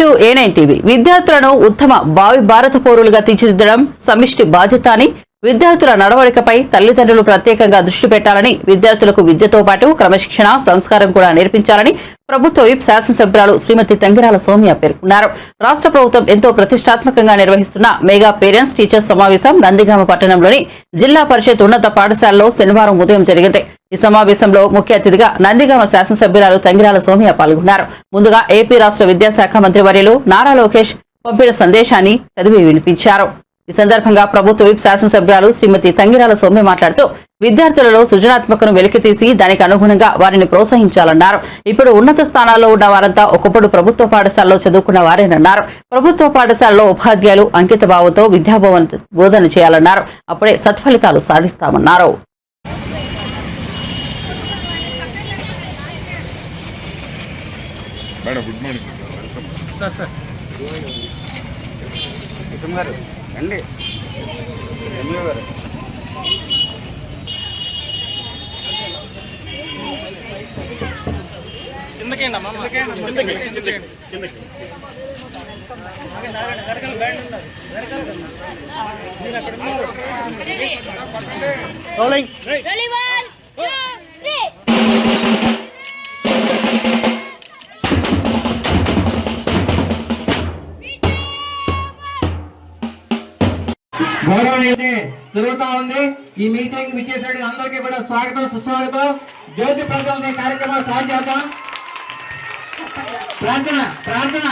To A nine TV విద్యార్థులను ఉత్తమ భావి భారత పౌరులుగా తీర్చిదిద్దడం సమిష్టి బాధ్యత అని విద్యార్థుల నడవడికపై తల్లిదండ్రులు ప్రత్యేకంగా దృష్టి పెట్టాలని విద్యార్థులకు విద్యతో పాటు క్రమశిక్షణ సంస్కారం కూడా నేర్పించాలని ప్రభుత్వ విప్ శాసనసభ్యురాలు శ్రీమతి తంగిరాల సౌమ్య పేర్కొన్నారు. రాష్ట్ర ప్రభుత్వం ఎంతో ప్రతిష్టాత్మకంగా నిర్వహిస్తున్న మెగా పేరెంట్స్ టీచర్స్ సమావేశం నందిగామ పట్టణంలోని జిల్లా పరిషత్ ఉన్నత పాఠశాలలో శనివారం ఉదయం జరిగింది. ఈ సమావేశంలో ముఖ్య అతిథిగా నందిగామ శాసనసభ్యురాలు తంగిరాల సౌమ్య పాల్గొన్నారు. ముందుగా ఏపీ రాష్ట్ర విద్యాశాఖ మంత్రి వర్యులు నారా లోకేష్ పంపిన సందేశాన్ని చదివి వినిపించారు. ఈ సందర్భంగా ప్రభుత్వ విప్ శాసనసభ్యురాలు శ్రీమతి తంగిరాల సోమ్య మాట్లాడుతూ విద్యార్థులలో సృజనాత్మకను వెలికితీసి దానికి అనుగుణంగా వారిని ప్రోత్సహించాలన్నారు. ఇప్పుడు ఉన్నత స్థానాల్లో ఉన్న వారంతా ఒకప్పుడు ప్రభుత్వ పాఠశాలలో చదువుకున్న వారేనన్నారు. ప్రభుత్వ పాఠశాలలో ఉపాధ్యాయులు అంకిత భావంతో విద్యాభవన్ బోధన చేయాలన్నారు. అప్పుడే సత్ఫలితాలు సాధిస్తామన్నారు. Madam good morning. Sir sir. కుటుంబ గారు రండి. ఎంఈఓ గారు. రోలింగ్. Ready, one, two, గౌరవం అయితే జరుగుతా ఉంది. ఈ మీటింగ్ విచ్చేసినట్టు అందరికీ కూడా స్వాగతం సుస్వాగతం. జ్యోతి ప్రజలని కార్యక్రమాలు స్టార్ట్ చేద్దాం. ప్రార్థన ప్రార్థన.